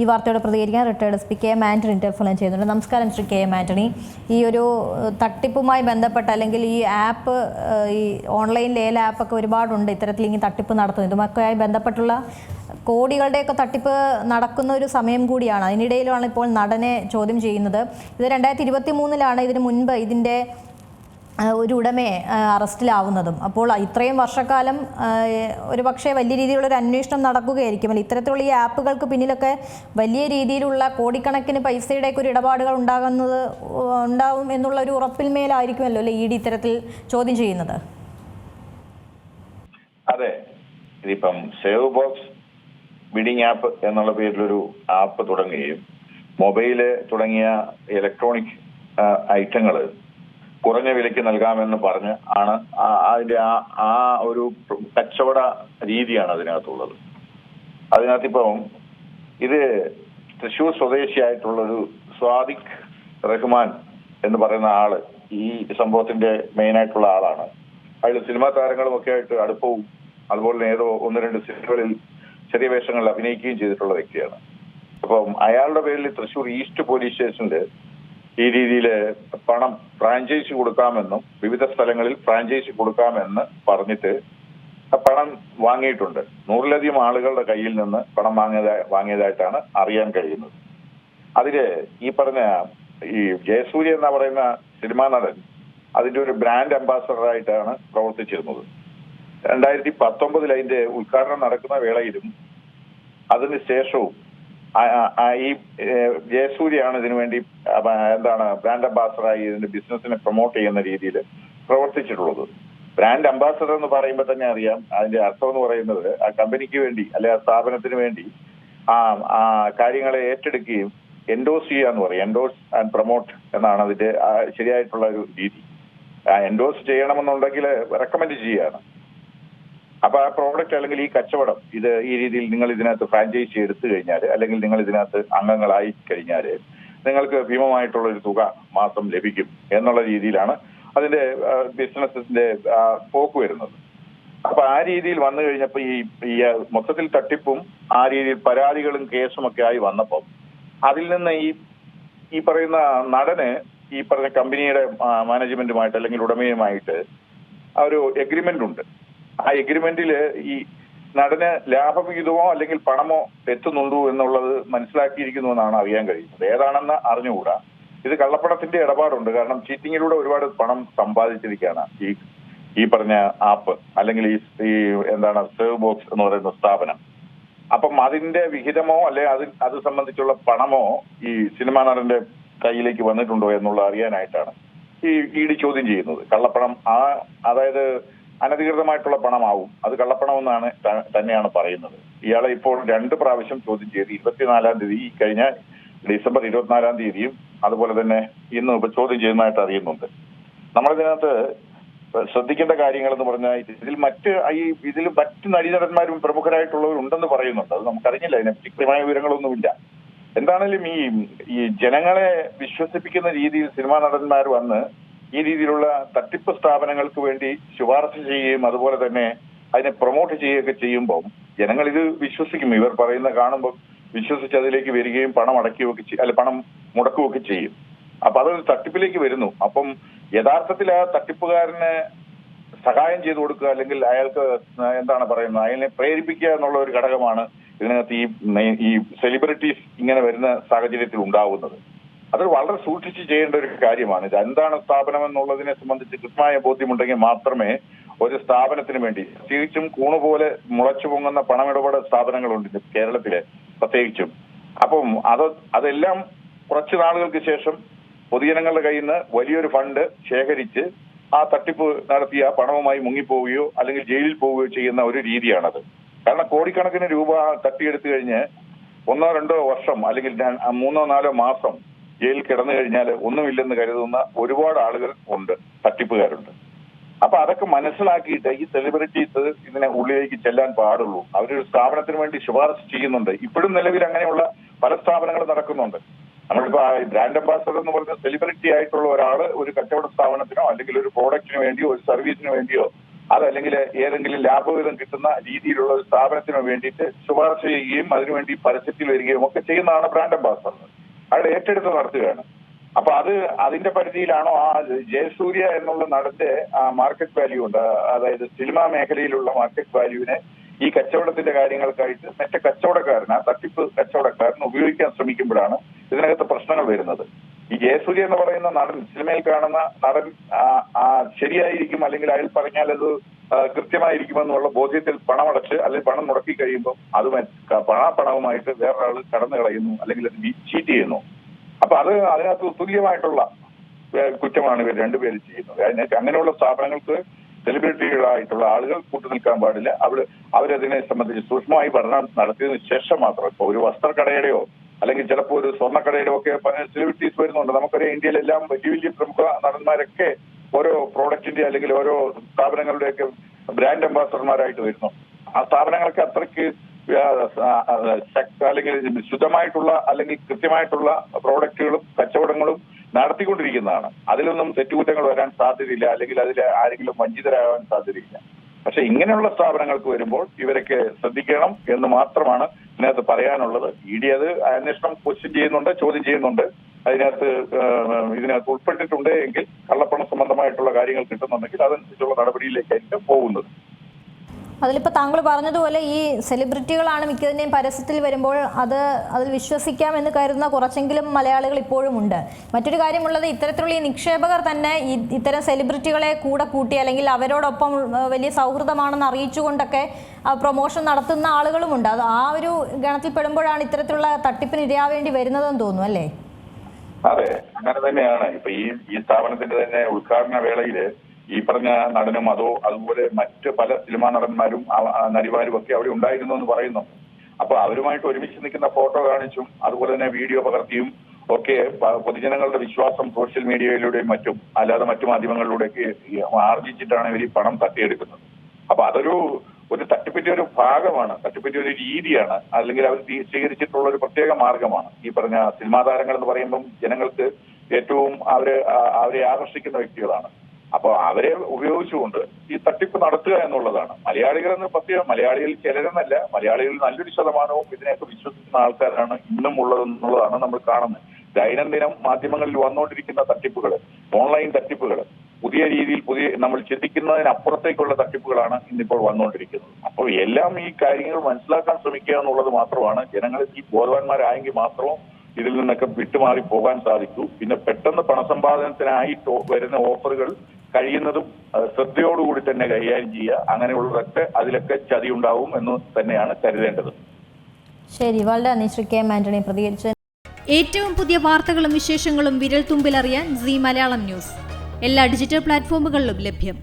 ഈ വാർത്തയോട് പ്രതികരിക്കാൻ retired S P K M Antony telephone ചെയ്യുന്നുണ്ട്. നമസ്കാരം ശ്രീ കെ എം ആന്റണി ഈ ഒരു തട്ടിപ്പുമായി ബന്ധപ്പെട്ട അല്ലെങ്കിൽ ഈ ആപ്പ് ഈ ഓൺലൈൻ ലേല ആപ്പൊക്കെ ഒരുപാടുണ്ട്. ഇത്തരത്തിൽ ഇങ്ങനെ തട്ടിപ്പ് നടത്തുന്നു. ഇതുമൊക്കെയായി ബന്ധപ്പെട്ടുള്ള കോടികളുടെയൊക്കെ തട്ടിപ്പ് നടക്കുന്ന ഒരു സമയം കൂടിയാണ്. അതിനിടയിലാണ് ഇപ്പോൾ നടനെ ചോദ്യം ചെയ്യുന്നത്. ഇത് രണ്ടായിരത്തി ഇരുപത്തി മൂന്നിലാണ് ഇതിന് മുൻപ് ഇതിന്റെ ഒരു ഉടമയെ അറസ്റ്റിലാവുന്നതും. അപ്പോൾ ഇത്രയും വർഷക്കാലം ഒരു പക്ഷേ വലിയ രീതിയിലുള്ള ഒരു അന്വേഷണം നടക്കുകയായിരിക്കും. അല്ലെങ്കിൽ ഇത്തരത്തിലുള്ള ഈ ആപ്പുകൾക്ക് പിന്നിലൊക്കെ വലിയ രീതിയിലുള്ള കോടിക്കണക്കിന് പൈസയുടെയൊക്കെ ഒരു ഇടപാടുകൾ ഉണ്ടാകുന്നത് ഉണ്ടാവും എന്നുള്ള ഒരു ഉറപ്പിൽ മേലായിരിക്കുമല്ലോ അല്ലെ ഇ ഡി ഇത്തരത്തിൽ ചോദ്യം ചെയ്യുന്നത്? അതെ. ഇതിപ്പം സേവ് ബോക്സ് ബിഡിംഗ് ആപ്പ് എന്നുള്ള പേരിലൊരു ആപ്പ് തുടങ്ങുകയും മൊബൈൽ തുടങ്ങിയ ഇലക്ട്രോണിക് ഐറ്റങ്ങൾ കുറഞ്ഞ വിലയ്ക്ക് നൽകാമെന്ന് പറഞ്ഞ് ആണ് അതിന്റെ ആ ആ ഒരു കച്ചവട രീതിയാണ് അതിനകത്തുള്ളത്. അതിനകത്ത് ഇപ്പം ഇത് തൃശൂർ സ്വദേശിയായിട്ടുള്ള ഒരു സ്വാദിഖ് റഹ്മാൻ എന്ന് പറയുന്ന ആൾ ഈ സംഭവത്തിന്റെ മെയിൻ ആയിട്ടുള്ള ആളാണ്. അയാൾ സിനിമാ താരങ്ങളും ഒക്കെ ആയിട്ട് അടുപ്പവും അതുപോലെ തന്നെ ഏതോ ഒന്ന് രണ്ട് സിനിമകളിൽ ചെറിയ വേഷങ്ങളിൽ അഭിനയിക്കുകയും ചെയ്തിട്ടുള്ള വ്യക്തിയാണ്. അപ്പം അയാളുടെ പേരിൽ തൃശൂർ ഈസ്റ്റ് പോലീസ് സ്റ്റേഷനിൽ ഈ രീതിയിൽ പണം ഫ്രാഞ്ചൈസി കൊടുക്കാമെന്നും വിവിധ സ്ഥലങ്ങളിൽ ഫ്രാഞ്ചൈസി കൊടുക്കാമെന്ന് പറഞ്ഞിട്ട് പണം വാങ്ങിയിട്ടുണ്ട്. നൂറിലധികം ആളുകളുടെ കയ്യിൽ നിന്ന് പണം വാങ്ങിയതാ വാങ്ങിയതായിട്ടാണ് അറിയാൻ കഴിയുന്നത്. അതിൽ ഈ പറഞ്ഞ ഈ ജയസൂര്യ എന്ന് പറയുന്ന സിനിമാ നടൻ അതിന്റെ ഒരു ബ്രാൻഡ് അംബാസഡറായിട്ടാണ് പ്രവർത്തിച്ചിരുന്നത്. രണ്ടായിരത്തി പത്തൊമ്പതിൽ അതിന്റെ ഉദ്ഘാടനം നടക്കുന്ന വേളയിലും അതിന് ശേഷവും ഈ ജയസൂര്യയാണ് ഇതിനു വേണ്ടി എന്താണ് ബ്രാൻഡ് അംബാസഡറായി ഇതിന്റെ ബിസിനസിനെ പ്രൊമോട്ട് ചെയ്യുന്ന രീതിയിൽ പ്രവർത്തിച്ചിട്ടുള്ളത്. ബ്രാൻഡ് അംബാസഡർ എന്ന് പറയുമ്പോൾ തന്നെ അറിയാം അതിന്റെ അർത്ഥം എന്ന് പറയുന്നത് ആ കമ്പനിക്ക് വേണ്ടി അല്ലെ ആ സ്ഥാപനത്തിന് വേണ്ടി ആ ആ കാര്യങ്ങളെ ഏറ്റെടുക്കുകയും എൻഡോസ് ചെയ്യുക എന്ന് പറയും. എൻഡോസ് ആൻഡ് പ്രൊമോട്ട് എന്നാണ് അതിന്റെ ശരിയായിട്ടുള്ള ഒരു രീതി. എൻഡോസ് ചെയ്യണമെന്നുണ്ടെങ്കിൽ റെക്കമെൻഡ് ചെയ്യുകയാണ്. അപ്പൊ ആ പ്രോഡക്റ്റ് അല്ലെങ്കിൽ ഈ കച്ചവടം ഇത് ഈ രീതിയിൽ നിങ്ങൾ ഇതിനകത്ത് ഫ്രാഞ്ചൈസി എടുത്തു കഴിഞ്ഞാൽ അല്ലെങ്കിൽ നിങ്ങൾ ഇതിനകത്ത് അംഗങ്ങളായി കഴിഞ്ഞാൽ നിങ്ങൾക്ക് ഭീമമായിട്ടുള്ള ഒരു തുക മാസം ലഭിക്കും എന്നുള്ള രീതിയിലാണ് അതിന്റെ ബിസിനസിന്റെ പോക്ക് വരുന്നത്. അപ്പൊ ആ രീതിയിൽ വന്നു കഴിഞ്ഞപ്പോ ഈ ഈ മൊത്തത്തിൽ തട്ടിപ്പും ആ രീതിയിൽ പരാതികളും കേസും ഒക്കെ ആയി വന്നപ്പോൾ അതിൽ നിന്ന് ഈ ഈ പറയുന്ന നടന് ഈ പറഞ്ഞ കമ്പനിയുടെ മാനേജ്മെന്റുമായിട്ട് അല്ലെങ്കിൽ ഉടമയുമായിട്ട് ഒരു എഗ്രിമെന്റ് ഉണ്ട്. ആ എഗ്രിമെന്റിൽ ഈ നടന് ലാഭവിഹിതമോ അല്ലെങ്കിൽ പണമോ എത്തുന്നുണ്ടോ എന്നുള്ളത് മനസ്സിലാക്കിയിരിക്കുന്നു എന്നാണ് അറിയാൻ കഴിയുന്നത്. ഏതാണെന്ന് അറിഞ്ഞുകൂടാ. ഇത് കള്ളപ്പണത്തിന്റെ ഇടപാടുണ്ട്. കാരണം ചീറ്റിങ്ങിലൂടെ ഒരുപാട് പണം സമ്പാദിച്ചിരിക്കുകയാണ് ഈ ഈ പറഞ്ഞ ആപ്പ് അല്ലെങ്കിൽ ഈ ഈ എന്താണ് സേവ് ബോക്സ് എന്ന് പറയുന്ന സ്ഥാപനം. അപ്പം അതിന്റെ വിഹിതമോ അല്ലെ അത് അത് സംബന്ധിച്ചുള്ള പണമോ ഈ സിനിമാ നടന്റെ കയ്യിലേക്ക് വന്നിട്ടുണ്ടോ എന്നുള്ള അറിയാനായിട്ടാണ് ഈ ഇ ഡി ചോദ്യം ചെയ്യുന്നത്. കള്ളപ്പണം ആ അതായത് അനധികൃതമായിട്ടുള്ള പണമാവും. അത് കള്ളപ്പണമെന്നാണ് തന്നെയാണ് പറയുന്നത്. ഇയാളെ ഇപ്പോൾ രണ്ട് പ്രാവശ്യം ചോദ്യം ചെയ്ത് ഇരുപത്തിനാലാം തീയതി ഈ കഴിഞ്ഞ ഡിസംബർ ഇരുപത്തിനാലാം തീയതിയും അതുപോലെ തന്നെ ഇന്നും ഇപ്പൊ ചോദ്യം ചെയ്യുന്നതായിട്ട് അറിയുന്നുണ്ട്. നമ്മളിതിനകത്ത് ശ്രദ്ധിക്കേണ്ട കാര്യങ്ങൾ എന്ന് പറഞ്ഞാൽ ഇതിൽ മറ്റ് ഈ ഇതിൽ മറ്റ് നടീനടന്മാരും പ്രമുഖരായിട്ടുള്ളവരുണ്ടെന്ന് പറയുന്നുണ്ട്. അത് നമുക്കറിഞ്ഞില്ല അതിനെ കൃത്യമായ വിവരങ്ങളൊന്നുമില്ല. എന്താണേലും ഈ ഈ ജനങ്ങളെ വിശ്വസിപ്പിക്കുന്ന രീതിയിൽ സിനിമാ നടന്മാർ വന്ന് ഈ രീതിയിലുള്ള തട്ടിപ്പ് സ്ഥാപനങ്ങൾക്ക് വേണ്ടി ശുപാർശ ചെയ്യുകയും അതുപോലെ തന്നെ അതിനെ പ്രൊമോട്ട് ചെയ്യുകയൊക്കെ ചെയ്യുമ്പോൾ ജനങ്ങൾ ഇത് വിശ്വസിക്കും. ഇവർ പറയുന്ന കാണുമ്പോൾ വിശ്വസിച്ച് അതിലേക്ക് വരികയും പണം അടക്കുകയൊക്കെ അല്ല പണം മുടക്കുകയൊക്കെ ചെയ്യും. അപ്പൊ അതൊരു തട്ടിപ്പിലേക്ക് വരുന്നു. അപ്പം യഥാർത്ഥത്തിൽ ആ തട്ടിപ്പുകാരന് സഹായം ചെയ്തു കൊടുക്കുക അല്ലെങ്കിൽ അയാൾക്ക് എന്താണ് പറയുന്നത്? അയാളെ പ്രേരിപ്പിക്കുക എന്നുള്ള ഒരു ഘടകമാണ് ഇതിനകത്ത് ഈ ഈ സെലിബ്രിറ്റീസ് ഇങ്ങനെ വരുന്ന സാഹചര്യത്തിൽ ഉണ്ടാവുന്നത്. അത് വളരെ സൂക്ഷിച്ച് ചെയ്യേണ്ട ഒരു കാര്യമാണ്. ഇത് എന്താണ് സ്ഥാപനം എന്നുള്ളതിനെ സംബന്ധിച്ച് കൃത്യമായ ബോധ്യമുണ്ടെങ്കിൽ മാത്രമേ ഒരു സ്ഥാപനത്തിന് വേണ്ടി പ്രത്യേകിച്ചും കൂണുപോലെ മുളച്ചു പൊങ്ങുന്ന പണമിടപാട് സ്ഥാപനങ്ങളുണ്ട് കേരളത്തിലെ പ്രത്യേകിച്ചും. അപ്പം അത് അതെല്ലാം കുറച്ച് നാളുകൾക്ക് ശേഷം പൊതുജനങ്ങളുടെ കയ്യിൽ നിന്ന് വലിയൊരു ഫണ്ട് ശേഖരിച്ച് ആ തട്ടിപ്പ് നടത്തിയ പണവുമായി മുങ്ങിപ്പോവുകയോ അല്ലെങ്കിൽ ജയിലിൽ പോവുകയോ ചെയ്യുന്ന ഒരു രീതിയാണത്. കാരണം കോടിക്കണക്കിന് രൂപ തട്ടിയെടുത്തു കഴിഞ്ഞ് ഒന്നോ രണ്ടോ വർഷം അല്ലെങ്കിൽ മൂന്നോ നാലോ മാസം ജയിലിൽ കിടന്നു കഴിഞ്ഞാൽ ഒന്നുമില്ലെന്ന് കരുതുന്ന ഒരുപാട് ആളുകൾ ഉണ്ട് തട്ടിപ്പുകാരുണ്ട്. അപ്പൊ അതൊക്കെ മനസ്സിലാക്കിയിട്ട് ഈ സെലിബ്രിറ്റീസ് ഇതിനെ ഉള്ളിലേക്ക് ചെല്ലാൻ പാടുള്ളൂ. അവരൊരു സ്ഥാപനത്തിന് വേണ്ടി ശുപാർശ ചെയ്യുന്നുണ്ട്. ഇപ്പോഴും നിലവിൽ അങ്ങനെയുള്ള പല സ്ഥാപനങ്ങളും നടക്കുന്നുണ്ട്. നമ്മളിപ്പോ ബ്രാൻഡ് അംബാസഡർ എന്ന് പറഞ്ഞ സെലിബ്രിറ്റി ആയിട്ടുള്ള ഒരാൾ ഒരു കച്ചവട സ്ഥാപനത്തിനോ അല്ലെങ്കിൽ ഒരു പ്രോഡക്റ്റിന് വേണ്ടിയോ ഒരു സർവീസിന് വേണ്ടിയോ അതല്ലെങ്കിൽ ഏതെങ്കിലും ലാഭവിധം കിട്ടുന്ന രീതിയിലുള്ള ഒരു സ്ഥാപനത്തിന് വേണ്ടിയിട്ട് ശുപാർശ ചെയ്യുകയും അതിനുവേണ്ടി പരസ്യത്തിൽ വരികയും ഒക്കെ ചെയ്യുന്നതാണ് ബ്രാൻഡ് അംബാസഡർ. അയാൾ ഏറ്റെടുത്ത് നടത്തുകയാണ്. അപ്പൊ അത് അതിന്റെ പരിധിയിലാണോ? ആ ജയസൂര്യ എന്നുള്ള നടത്തെ ആ മാർക്കറ്റ് വാല്യൂ ഉണ്ട്. അതായത് സിനിമാ മേഖലയിലുള്ള മാർക്കറ്റ് വാല്യൂവിനെ ഈ കച്ചവടത്തിന്റെ കാര്യങ്ങൾക്കായിട്ട് മറ്റേ കച്ചവടക്കാരൻ തട്ടിപ്പ് കച്ചവടക്കാരൻ ഉപയോഗിക്കാൻ ശ്രമിക്കുമ്പോഴാണ് ഇതിനകത്ത് പ്രശ്നങ്ങൾ വരുന്നത്. ഈ ജയസൂര്യ എന്ന് പറയുന്ന നടൻ സിനിമയിൽ കാണുന്ന നടൻ ശരിയായിരിക്കും അല്ലെങ്കിൽ അയാൾ പറഞ്ഞാൽ അത് കൃത്യമായിരിക്കുമെന്നുള്ള ബോധ്യത്തിൽ പണമടച്ച് അല്ലെങ്കിൽ പണം മുടക്കി കഴിയുമ്പോൾ അത് പണ പണവുമായിട്ട് വേറൊരാൾ കടന്നു കളയുന്നു അല്ലെങ്കിൽ അത് ചീറ്റ് ചെയ്യുന്നു. അപ്പൊ അത് അതിനകത്ത് തുല്യമായിട്ടുള്ള കുറ്റമാണ് ഇവർ രണ്ടുപേരും ചെയ്യുന്നത്. അതിനകത്ത് അങ്ങനെയുള്ള സ്ഥാപനങ്ങൾക്ക് സെലിബ്രിറ്റികളായിട്ടുള്ള ആളുകൾ കൂട്ടുനിൽക്കാൻ പാടില്ല. അവർ അവരതിനെ സംബന്ധിച്ച് സൂക്ഷ്മമായി പഠനം നടത്തിയതിനു ശേഷം മാത്രം ഇപ്പൊ ഒരു വസ്ത്രക്കടയുടെയോ അല്ലെങ്കിൽ ചിലപ്പോൾ ഒരു സ്വർണക്കടയിലും ഒക്കെ സെലിബ്രിറ്റീസ് വരുന്നുണ്ട്. നമുക്കറിയാം ഇന്ത്യയിലെല്ലാം വലിയ വലിയ പ്രമുഖ നടന്മാരൊക്കെ ഓരോ പ്രോഡക്റ്റിന്റെ അല്ലെങ്കിൽ ഓരോ സ്ഥാപനങ്ങളുടെയൊക്കെ ബ്രാൻഡ് അംബാസഡർമാരായിട്ട് വരുന്നു. ആ സ്ഥാപനങ്ങൾക്ക് അത്രയ്ക്ക് അല്ലെങ്കിൽ ശുദ്ധമായിട്ടുള്ള അല്ലെങ്കിൽ കൃത്യമായിട്ടുള്ള പ്രോഡക്റ്റുകളും കച്ചവടങ്ങളും നടത്തിക്കൊണ്ടിരിക്കുന്നതാണ്. അതിലൊന്നും തെറ്റുകുറ്റങ്ങൾ വരാൻ സാധ്യതയില്ല. അല്ലെങ്കിൽ അതിൽ ആരെങ്കിലും വഞ്ചിതരാകാൻ സാധ്യതയില്ല. പക്ഷെ ഇങ്ങനെയുള്ള സ്ഥാപനങ്ങൾക്ക് വരുമ്പോൾ ഇവരൊക്കെ ശ്രദ്ധിക്കണം എന്ന് മാത്രമാണ് ഇതിനകത്ത് പറയാനുള്ളത് ഇ ഡി അത് അന്വേഷണം ക്വസ്റ്റ്യൻ ചെയ്യുന്നുണ്ട് ചോദ്യം ചെയ്യുന്നുണ്ട്. അതിനകത്ത് ഇതിനകത്ത് ഉൾപ്പെട്ടിട്ടുണ്ട് എങ്കിൽ കള്ളപ്പണം സംബന്ധമായിട്ടുള്ള കാര്യങ്ങൾ കിട്ടുന്നുണ്ടെങ്കിൽ അതനുസരിച്ചുള്ള നടപടിയിലേക്കായിരിക്കും പോകുന്നത്. അതിലിപ്പോൾ താങ്കൾ പറഞ്ഞതുപോലെ ഈ സെലിബ്രിറ്റികളാണ് മിക്കതിനെയും പരസ്യത്തിൽ വരുമ്പോൾ അത് അതിൽ വിശ്വസിക്കാം എന്ന് കരുതുന്ന കുറച്ചെങ്കിലും മലയാളികൾ ഇപ്പോഴും ഉണ്ട്. മറ്റൊരു കാര്യമുള്ളത് ഇത്തരത്തിലുള്ള ഈ നിക്ഷേപകർ തന്നെ ഇത്തരം സെലിബ്രിറ്റികളെ കൂടെ കൂട്ടി അല്ലെങ്കിൽ അവരോടൊപ്പം വലിയ സൗഹൃദമാണെന്ന് അറിയിച്ചുകൊണ്ടൊക്കെ പ്രൊമോഷൻ നടത്തുന്ന ആളുകളുമുണ്ട് അത് ആ ഒരു ഗണത്തിൽ പെടുമ്പോഴാണ് ഇത്തരത്തിലുള്ള തട്ടിപ്പിന് ഇരയാവേണ്ടി വരുന്നതെന്ന് തോന്നുന്നു അല്ലേ? അതെ അങ്ങനെ തന്നെയാണ്. ഇപ്പൊ ഈ ഈ സ്ഥാപനത്തിന്റെ തന്നെ ഉദ്ഘാടന വേളയിൽ ഈ പറഞ്ഞ നടനും അതോ അതുപോലെ മറ്റ് പല സിനിമാ നടന്മാരും നടിമാരും ഒക്കെ അവിടെ ഉണ്ടായിരുന്നു എന്ന് പറയുന്നു. അപ്പൊ അവരുമായിട്ട് ഒരുമിച്ച് നിൽക്കുന്ന ഫോട്ടോ കാണിച്ചും അതുപോലെ തന്നെ വീഡിയോ പകർത്തിയും ഒക്കെ പൊതുജനങ്ങളുടെ വിശ്വാസം സോഷ്യൽ മീഡിയയിലൂടെയും മറ്റും അല്ലാതെ മറ്റു മാധ്യമങ്ങളിലൂടെയൊക്കെ ആർജിച്ചിട്ടാണ് ഇവർ ഈ പണം തട്ടിയെടുക്കുന്നത്. അപ്പൊ അതൊരു ഒരു തട്ടിപ്പിന്റെ ഒരു ഭാഗമാണ് തട്ടിപ്പിന്റെ ഒരു രീതിയാണ് അല്ലെങ്കിൽ അവർ സ്വീ- സ്വീകരിച്ചിട്ടുള്ള ഒരു പ്രത്യേക മാർഗമാണ്. ഈ പറഞ്ഞ സിനിമാ താരങ്ങൾ എന്ന് പറയുമ്പം ജനങ്ങൾക്ക് ഏറ്റവും അവരെ അവരെ ആകർഷിക്കുന്ന വ്യക്തികളാണ്. അപ്പൊ അവരെ ഉപയോഗിച്ചുകൊണ്ട് ഈ തട്ടിപ്പ് നടത്തുക എന്നുള്ളതാണ്. മലയാളികൾ എന്ന് പ്രത്യേകം മലയാളികൾ ചിലരെന്നല്ല മലയാളികളിൽ നല്ലൊരു ശതമാനവും ഇതിനെയൊക്കെ വിശ്വസിക്കുന്ന ആൾക്കാരാണ് ഇന്നും ഉള്ളതെന്നുള്ളതാണ് നമ്മൾ കാണുന്നത്. ദൈനംദിനം മാധ്യമങ്ങളിൽ വന്നുകൊണ്ടിരിക്കുന്ന തട്ടിപ്പുകൾ ഓൺലൈൻ തട്ടിപ്പുകൾ പുതിയ രീതിയിൽ പുതിയ നമ്മൾ ചിന്തിക്കുന്നതിനപ്പുറത്തേക്കുള്ള തട്ടിപ്പുകളാണ് ഇന്നിപ്പോൾ വന്നുകൊണ്ടിരിക്കുന്നത്. അപ്പോൾ എല്ലാം ഈ കാര്യങ്ങൾ മനസ്സിലാക്കാൻ ശ്രമിക്കുക എന്നുള്ളത് മാത്രമാണ് ജനങ്ങൾ ഈ ബോധവാന്മാരായെങ്കിൽ മാത്രം ഇതിൽ നിന്നൊക്കെ വിട്ടുമാറി പോകാൻ സാധിക്കൂ. പിന്നെ പെട്ടെന്ന് പണസമ്പാദനത്തിനായി വരുന്ന ഓഫറുകൾ കഴിയുന്നതും ശ്രദ്ധയോടുകൂടി തന്നെ കൈകാര്യം ചെയ്യുക. അങ്ങനെയുള്ളതൊക്കെ അതിലൊക്കെ ചതി ഉണ്ടാവും എന്ന് തന്നെയാണ് കരുതേണ്ടത്. ശരി വളരെ നന്ദി. ശ്രീ കെ എം ആന്റണി പ്രതികരിച്ചു. ഏറ്റവും പുതിയ വാർത്തകളും വിശേഷങ്ങളും വിരൽ തുമ്പിലറിയാൻ സി മലയാളം ന്യൂസ്. എല്ലാ ഡിജിറ്റൽ പ്ലാറ്റ്ഫോമുകളിലും ലഭ്യം.